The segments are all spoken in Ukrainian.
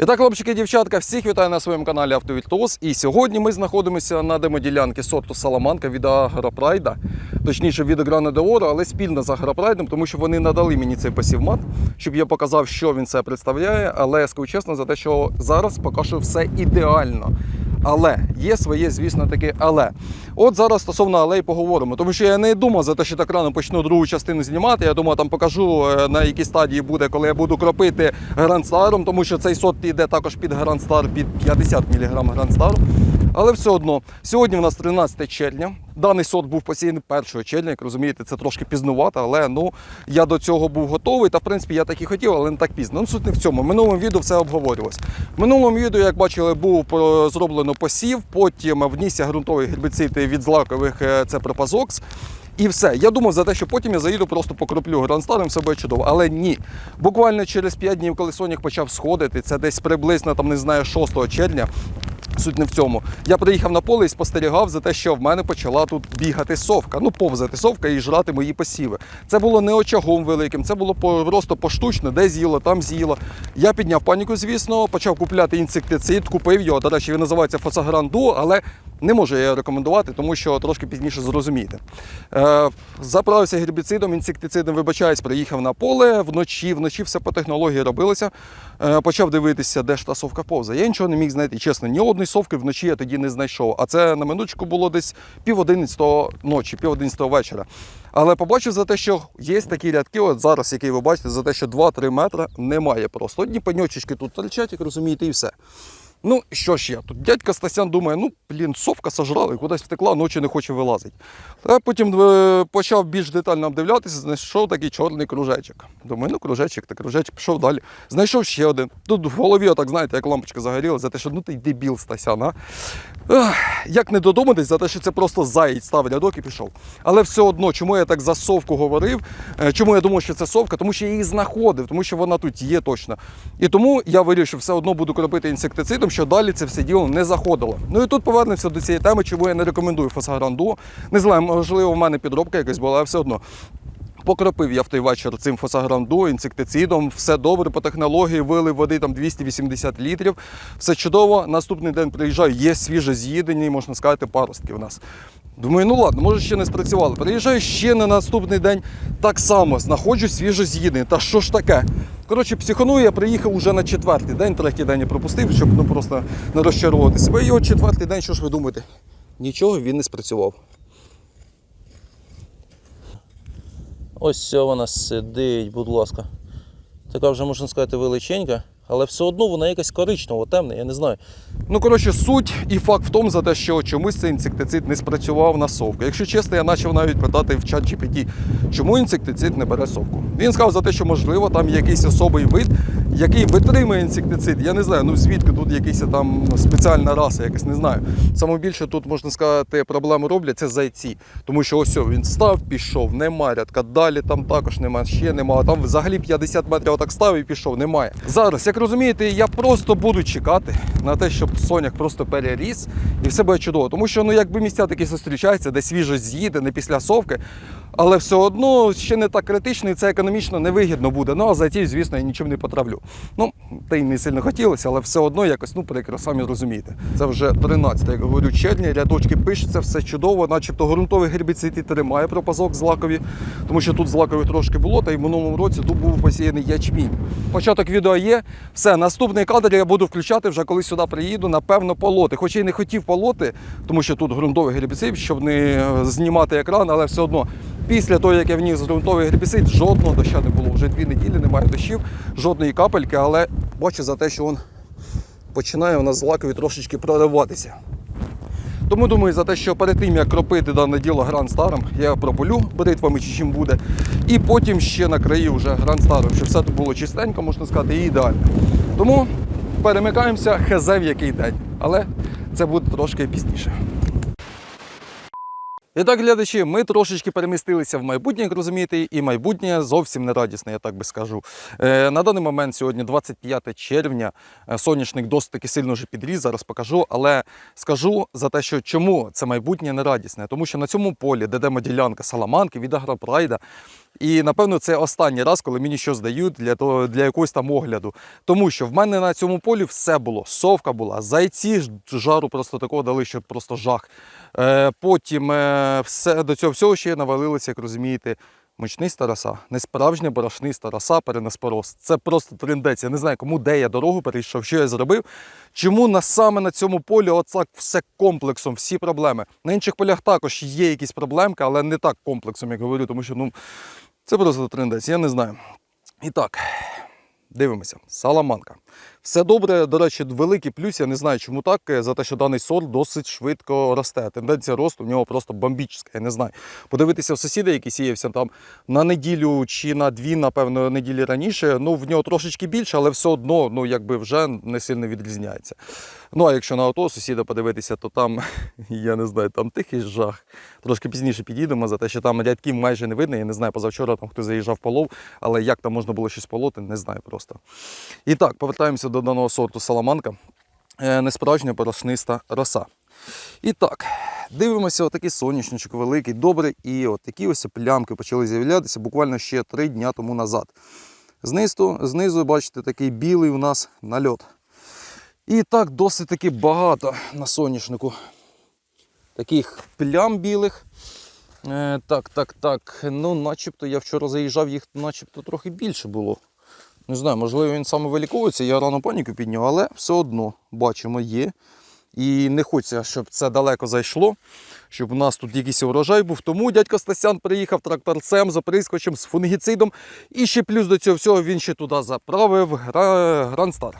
І так, хлопчики дівчатка, всіх вітаю на своєму каналі Автовільтоз. І сьогодні ми знаходимося на демоділянці сорту Саламанка від Агропрайда, точніше від Грана де але спільно з Агропрайдом, тому що вони надали мені цей посівмат, щоб я показав, що він це представляє. Але я скажу чесно за те, що зараз поки що все ідеально. Але є своє, звісно, таке але. От зараз стосовно алей поговоримо, тому що я не думав за те, що так рано почну другу частину знімати. Я думаю, там покажу е, на якій стадії буде, коли я буду кропити грандстаром, тому що цей сот йде також під грандстар, під 50 мг грандстару. Але все одно, сьогодні у нас 13 червня. Даний сорт був посіяний 1 червня, як розумієте, це трошки пізнувато, але ну я до цього був готовий. Та в принципі я так і хотів, але не так пізно. Ну суть не в цьому. В минулому відео все обговорювалось. В минулому відео, як бачили, був зроблено посів, потім внісся ґрунтовий гербіцид від злакових е, це пропазокс. І все. Я думав за те, що потім я заїду, просто покроплю гранстаром, все буде чудово. Але ні. Буквально через 5 днів, коли сонях почав сходити, це десь приблизно там не знаю 6 червня. Суть не в цьому. Я приїхав на поле і спостерігав за те, що в мене почала тут бігати совка. Ну, повзати совка і жрати мої посіви. Це було не очагом великим, це було просто поштучно, де з'їло, там з'їло. Я підняв паніку, звісно, почав купляти інсектицид, купив його. До речі, він називається Фосагранду, але не можу я рекомендувати, тому що трошки пізніше зрозумієте. Е, заправився гербіцидом, інсектицидом, вибачаюсь, приїхав на поле вночі, вночі все по технології робилося. Е, почав дивитися, де ж та совка повзає. Я нічого не міг знайти. Чесно, ні одної совки вночі я тоді не знайшов. А це на минуточку було десь пів одинадцятого ночі, пів одинадцятого вечора. Але побачив за те, що є такі рядки, от зараз, які ви бачите, за те, що 2-3 метри немає просто. Одні паньочечки тут торчать, як розумієте, і все. Ну, що ж я? Тут дядька Стасян думає, ну, блін, совка сожрала, кудись втекла, ночі не хоче вилазити. Та потім е, почав більш детально обдивлятися, знайшов такий чорний кружечок. Думаю, ну кружечок, та кружечок, пішов далі. Знайшов ще один. Тут в голові, отак, знаєте, як лампочка загоріла, за те, що ну ти дебіл, Стасян, а. Ех, як не додуматись, за те, що це просто заєць став рядок і пішов. Але все одно, чому я так за совку говорив, е, чому я думав, що це совка, тому що я її знаходив, тому що вона тут є точно. І тому я вирішив, все одно буду кропити інсектицидом, що далі це все діло не заходило. Ну і тут повернемося до цієї теми, чому я не рекомендую фосагранду. Не знаю, можливо, в мене підробка якась була, але все одно. Покропив я в той вечір цим фосагранду, інсектицидом, все добре по технології, вилив води там 280 літрів. Все чудово. Наступний день приїжджаю, є свіже з'їдені, можна сказати, паростки у нас. Думаю, ну ладно, може ще не спрацювало. Приїжджаю ще на наступний день так само, знаходжу свіже з'їдені. Та що ж таке? Коротше, психаную, я приїхав уже на четвертий день, третій день я пропустив, щоб ну, просто не розчарувати себе. І от четвертий день, що ж ви думаєте? Нічого він не спрацював. Ось вона сидить, будь ласка. Така вже можна сказати величенька, але все одно вона якась коричнева, темна, я не знаю. Ну, коротше, суть і факт в тому, за те, що чомусь цей інсектицид не спрацював на совку. Якщо чесно, я почав навіть питати в чат GPT, чому інсектицид не бере совку. Він сказав за те, що можливо там є якийсь особий вид, який витримує інсектицид. Я не знаю, ну звідки тут якийсь там спеціальна раса, якась не знаю. Саме більше тут можна сказати, проблему роблять це зайці. Тому що ось він став, пішов, нема рядка. Далі там також нема, ще нема. Там взагалі 50 метрів отак став і пішов, немає. Зараз, як розумієте, я просто буду чекати на те, щоб соняк просто переріс і все буде чудово. Тому що ну якби місця такі зустрічаються, де свіжо з'їде, не після совки. Але все одно ще не так критично і це економічно невигідно буде. Ну а зайців, звісно, я нічим не потравлю. Ну, та й не сильно хотілося, але все одно якось ну прикро, самі розумієте. Це вже 13, як говорю, червня, рядочки пишуться, все чудово, начебто ґрунтовий гербіцид і тримає пропазок злакові, тому що тут злакові трошки було, та й в минулому році тут був посіяний ячмінь. Початок відео є. Все, наступний кадр я буду включати вже коли сюди приїду, напевно, полоти. Хоч я й не хотів полоти, тому що тут ґрунтовий гербіцид, щоб не е, знімати екран, але все одно. Після того, як я вніс ґрунтовий гербіцид, жодного доща не було. Вже дві неділі немає дощів, жодної капельки, але бачу за те, що він починає у нас злакові трошечки прориватися. Тому думаю, за те, що перед тим, як кропити дане діло Гранд Старом, я прополю бритвами чи чим буде. І потім ще накрию вже Гранд Старом, щоб все тут було чистенько, можна сказати, і ідеально. Тому перемикаємося хз в який день. Але це буде трошки пізніше. І так, глядачі, ми трошечки перемістилися в майбутнє, як розумієте, і майбутнє зовсім не радісне, я так би скажу. Е, на даний момент сьогодні 25 червня. е, Соняшник досить таки сильно вже підріс, зараз покажу. Але скажу за те, що чому це майбутнє не радісне. Тому що на цьому полі, де демо ділянка Саламанки від Агропрайда, І напевно це останній раз, коли мені щось дають для того для якогось там огляду. Тому що в мене на цьому полі все було. Совка була, зайці жару просто такого дали, що просто жах. Е, потім е, все до цього всього ще навалилося, як розумієте. Мучниста роса, не справжня борошниста роса, перенеспороз. Це просто трендець. Я не знаю, кому де я дорогу перейшов, що я зробив. Чому на саме на цьому полі оцак все комплексом, всі проблеми. На інших полях також є якісь проблемки, але не так комплексом, як говорю, тому що ну, це просто трендець, я не знаю. І так, дивимося. Саламанка. Все добре, до речі, великий плюс. Я не знаю, чому так. е, За те, що даний сорт досить швидко росте. Тенденція росту в нього просто бомбічна. Я не знаю. Подивитися в сусіда, який сіявся там на неділю чи на дві, напевно, неділі раніше. Ну, в нього трошечки більше, але все одно, ну, якби вже не сильно відрізняється. Ну, а якщо на ото сусіда подивитися, то там, я не знаю, там тихий жах. Трошки пізніше підійдемо за те, що там рядків майже не видно. Я не знаю, позавчора там хто заїжджав полов, але як там можна було щось полоти, не знаю просто. І так, повертаємося до даного сорту саламанка. Е, Несправжня порошниста роса. І так, дивимося, отакий соняшничок великий, добрий. І от такі ось плямки почали з'являтися буквально ще три дня тому назад. Знизу, знизу, бачите, такий білий у нас нальот. І так досить таки багато на соняшнику. Таких плям білих. Е, так, так, так. Ну, начебто я вчора заїжджав, їх начебто трохи більше було. Не знаю, можливо, він самовиліковується, я рано паніку підняв, але все одно бачимо, є. І не хочеться, щоб це далеко зайшло, щоб у нас тут якийсь урожай був. Тому дядько Стасян приїхав тракторцем з оприскочем, з фунгіцидом. І ще плюс до цього всього він ще туди заправив гра... Грандстар.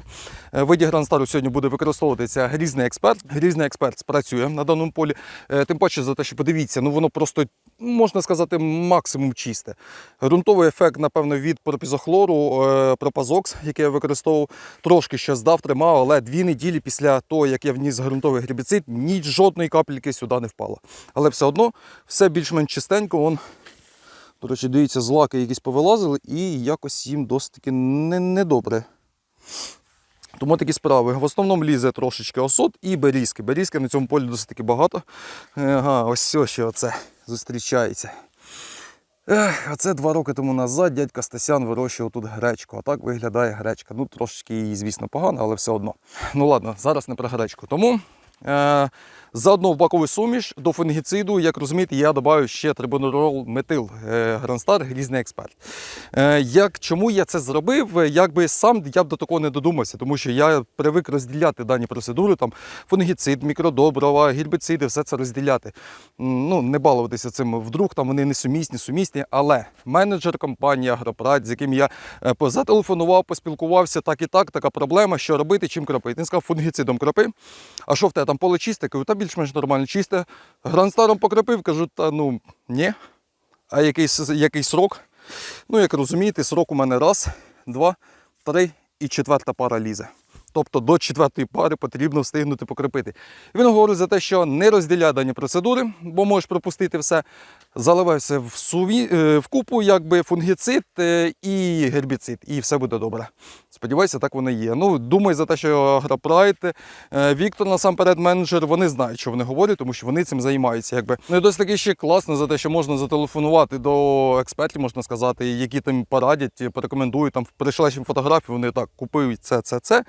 Е, виді Грандстару сьогодні буде використовуватися грізний експерт. Грізний експерт спрацює на даному полі. Е, Тим паче за те, що подивіться, ну воно просто можна сказати, максимум чисте. Ґрунтовий ефект, напевно, від пропізохлору, е, пропазокс, який я використовував, трошки ще здав, тримав, але дві неділі після того, як я вніс ґрунтовий гербіцид, ні жодної капельки сюди не впало. Але все одно все більш-менш чистенько. Вон, до речі, дивіться, злаки якісь повилазили і якось їм досить таки не- недобре. Тому такі справи. В основному лізе трошечки осот і берізки. Берізки на цьому полі досить таки багато. Ага, ось все ще оце зустрічається. Ех, а це два роки тому назад дядька Стасян вирощував тут гречку. А так виглядає гречка. Ну, трошечки її, звісно, погано, але все одно. Ну ладно, зараз не про гречку. Тому е, заодно в бакову суміш до фунгіциду, як розумієте, я додаю ще трибунерол метил е, Гранстар, грізний експерт. Е, як, чому я це зробив? Е, Якби сам я б до такого не додумався, тому що я привик розділяти дані процедури, там фунгіцид, мікродоброва, гербіциди, все це розділяти. Ну, не балуватися цим. Вдруг там вони несумісні, сумісні. Але менеджер компанії Агропрад, з яким я е, зателефонував, поспілкувався, так і так, така проблема, що робити, чим кропити. Він сказав, фунгіцидом кропи. А що в тебе там поле чисте? Більш-менш нормально чисте. Гранстаром покропив, кажу, та ну ні. А якийсь який срок? Ну, як розумієте, срок у мене раз, два, три і четверта пара лізе. Тобто до четвертої пари потрібно встигнути покропити. Він говорить за те, що не розділяй дані процедури, бо можеш пропустити все. Заливай все в, суві, е, в купу, якби фунгіцид е, і гербіцид, і все буде добре. Сподіваюся, так воно є. Ну, думаю за те, що Агропрайт, е, Віктор насамперед менеджер, вони знають, що вони говорять, тому що вони цим займаються. Якби. Ну і досить таки ще класно за те, що можна зателефонувати до експертів, можна сказати, які там порадять, порекомендують. Там прийшла фотографію, вони так купують це, це, це.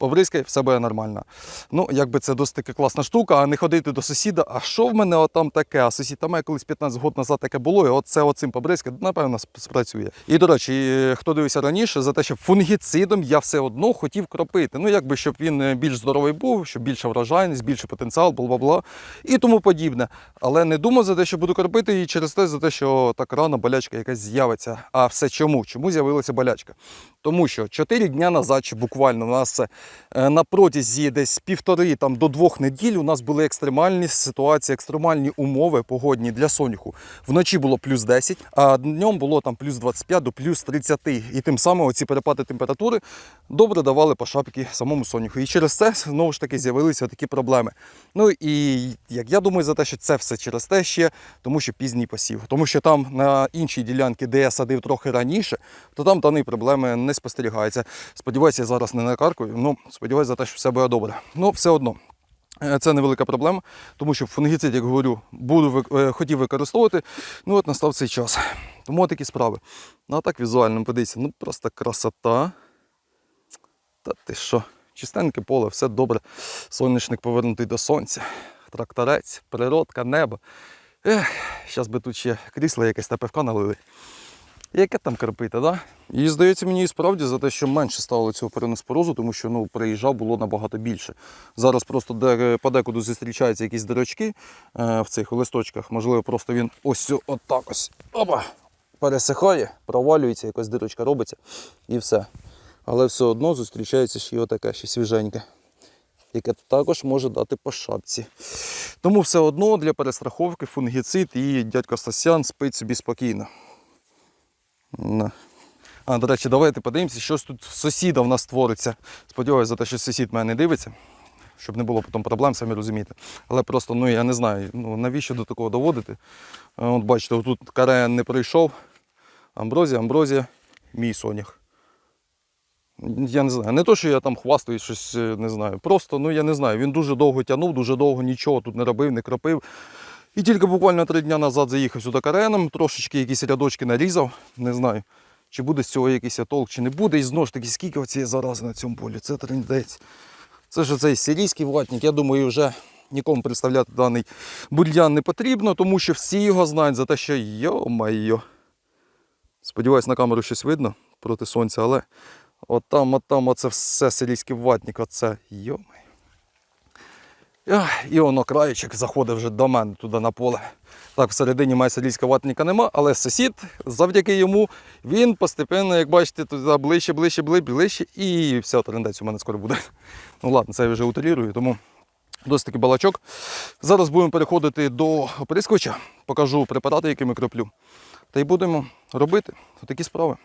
Побризкай, все буде нормально. Ну, якби це досить таки класна штука, а не ходити до сусіда. А що в мене отам таке? А сусід, там колись 15 років назад таке було, і оце оцим побризкай, напевно, спрацює. І до речі, е, хто дивився раніше, за те, що фунгіцидом я все одно хотів кропити. Ну, якби щоб він е, більш здоровий був, щоб більша врожайність, більший потенціал, бла-бла-бла і тому подібне. Але не думав за те, що буду кропити, і через те, за те, що так рано болячка якась з'явиться. А все чому? Чому з'явилася болячка? Тому що 4 дня назад, чи буквально у нас е, на протязі десь півтори там, до двох неділь у нас були екстремальні ситуації, екстремальні умови погодні для соняху. Вночі було плюс 10, а днем було там плюс 25 до плюс 30. І тим самим оці перепади температури добре давали по шапки самому соняху. І через це знову ж таки з'явилися такі проблеми. Ну і як я думаю, за те, що це все через те ще, тому що пізній посів. Тому що там на іншій ділянці, де я садив трохи раніше, то там даної проблеми не спостерігається. Сподіваюся, я зараз не накаркую. Ну, сподіваюся за те, що все буде добре. Ну, все одно. Е, Це невелика проблема, тому що фунгіцид, як говорю, буду е, хотів використовувати. Ну от настав цей час. Тому такі справи. Ну а так візуально подивіться, ну просто красота. Та ти що? Чистеньке поле, все добре. Соняшник повернутий до сонця. Тракторець, природка, небо. Ех, зараз би тут ще крісло якесь та пивка налили. Яке там кропити, да? І здається мені і справді за те, що менше ставили цього переноспорозу, тому що ну, приїжджав було набагато більше. Зараз просто де, подекуди зустрічаються якісь дирочки е, в цих листочках. Можливо, просто він ось отак ось опа, пересихає, провалюється, якась дирочка робиться і все. Але все одно зустрічається ще й отаке, ще свіженьке, яке також може дати по шапці. Тому все одно для перестраховки фунгіцид і дядько Стасян спить собі спокійно. А, до речі, давайте подивимося, що тут сусіда в нас твориться. Сподіваюся, за те, що сусід мене не дивиться, щоб не було потім проблем, самі розумієте. Але просто, ну я не знаю, ну, навіщо до такого доводити. От бачите, тут карен не прийшов. Амброзія, амброзія, мій сонях. Я не знаю. Не то, що я там хвастаюсь, щось е, не знаю. Просто, ну я не знаю. Він дуже довго тягнув, дуже довго нічого тут не робив, не кропив. І тільки буквально три дні назад заїхав сюди кареном, трошечки якісь рядочки нарізав. Не знаю, чи буде з цього якийсь толк, чи не буде. І знову ж таки, скільки оцієї зарази на цьому полі. Це трендець. Це ж цей сирійський ватник. Я думаю, вже нікому представляти даний бульян не потрібно, тому що всі його знають за те, що йо-майо. Сподіваюсь, на камеру щось видно проти сонця, але от там, от там, оце все сирійський ватник, оце йо Ах, І воно краєчок заходить вже до мене туди на поле. Так, всередині має сирійського ватника нема, але сусід, завдяки йому, він постепенно, як бачите, туди ближче, ближче, ближче, ближче, і все, трендець у мене скоро буде. Ну ладно, це я вже утилірую, тому досить таки балачок. Зараз будемо переходити до оприскувача, покажу препарати, якими кроплю. Та й будемо робити такі справи.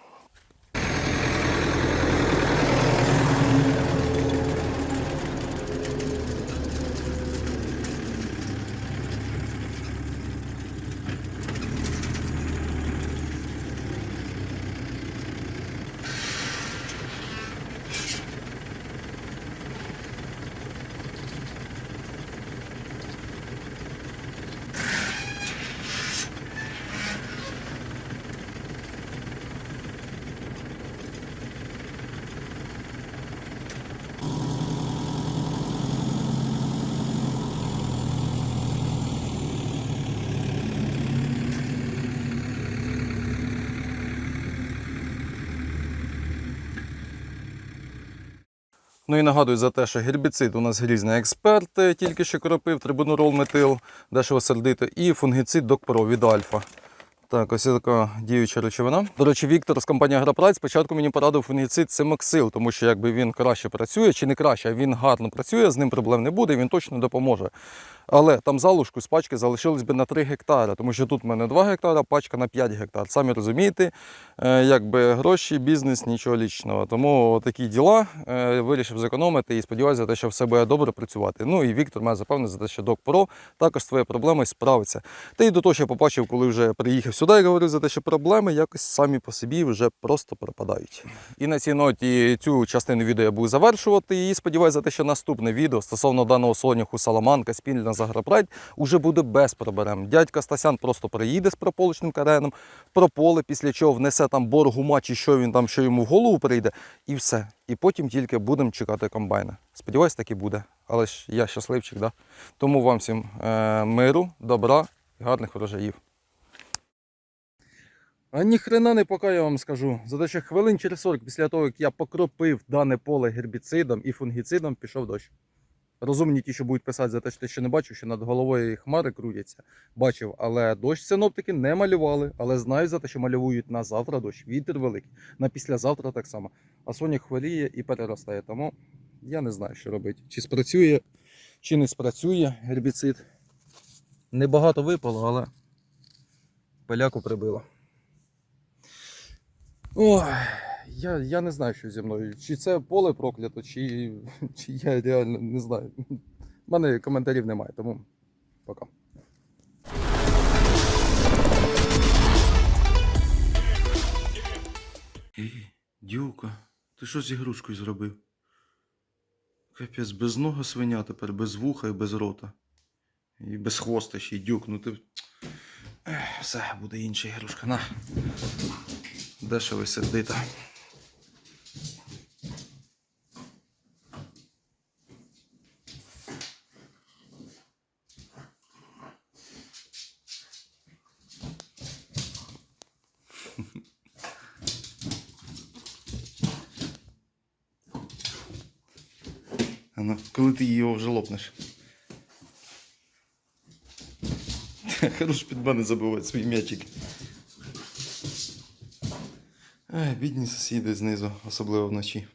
Ну і нагадую за те, що гербіцид у нас грізний експерт, е, тільки що кропив, трибунорол метил, дешево сердито, і фунгіцид Докпро від Альфа. Так, ось така діюча речовина. До речі, Віктор з компанії Агропрайд спочатку мені порадив фунгіцид Симоксил, тому що якби він краще працює, чи не краще, а він гарно працює, з ним проблем не буде, він точно допоможе. Але там залишку з пачки залишилось би на 3 гектари, тому що тут в мене 2 гектара, пачка на 5 гектар. Самі розумієте, е, якби гроші, бізнес, нічого лічного. Тому такі діла е, вирішив зекономити і сподіваюся, за те, що все буде добре працювати. Ну і Віктор мене запевнив за те, що Док Про також з твоєю проблемою справиться. Та й до того, що я побачив, коли вже приїхав сюди, я говорив за те, що проблеми якось самі по собі вже просто пропадають. І на цій ноті цю частину відео я буду завершувати. І сподіваюся, за те, що наступне відео стосовно даного соняху Саламанка спільно з Агропрайд уже буде без проблем. Дядька Стасян просто приїде з прополочним кареном, прополе, після чого внесе там боргума чи що він там, що йому в голову прийде, і все. І потім тільки будемо чекати комбайна. Сподіваюсь, так і буде. Але ж я щасливчик, да? Тому вам всім е, миру, добра і гарних врожаїв. А ніхрена не поки я вам скажу. За те, що хвилин через 40 після того, як я покропив дане поле гербіцидом і фунгіцидом, пішов дощ. Розумні ті, що будуть писати за те, що ти ще не бачив, що над головою хмари крутяться. Бачив, але дощ синоптики не малювали, але знаю за те, що малюють на завтра дощ. Вітер великий. На післязавтра так само. А соня хворіє і переростає. Тому я не знаю, що робити. Чи спрацює, чи не спрацює гербіцид. Небагато випало, але пиляку прибило. Ой, я, я не знаю, що зі мною. Чи це поле проклято, чи, чи я реально не знаю. У мене коментарів немає, тому пока. Дюка, ти що з ігрушкою зробив? Капець, без нога свиня тепер, без вуха і без рота. І без хвоста ще й дюк. Ну ти. Все, буде інша ігрушка. На. Дешево сердита. Коли ти його вже лопнеш. Хорош під мене забивати свій м'ячик. Ай, бідні сусіди знизу, особливо вночі.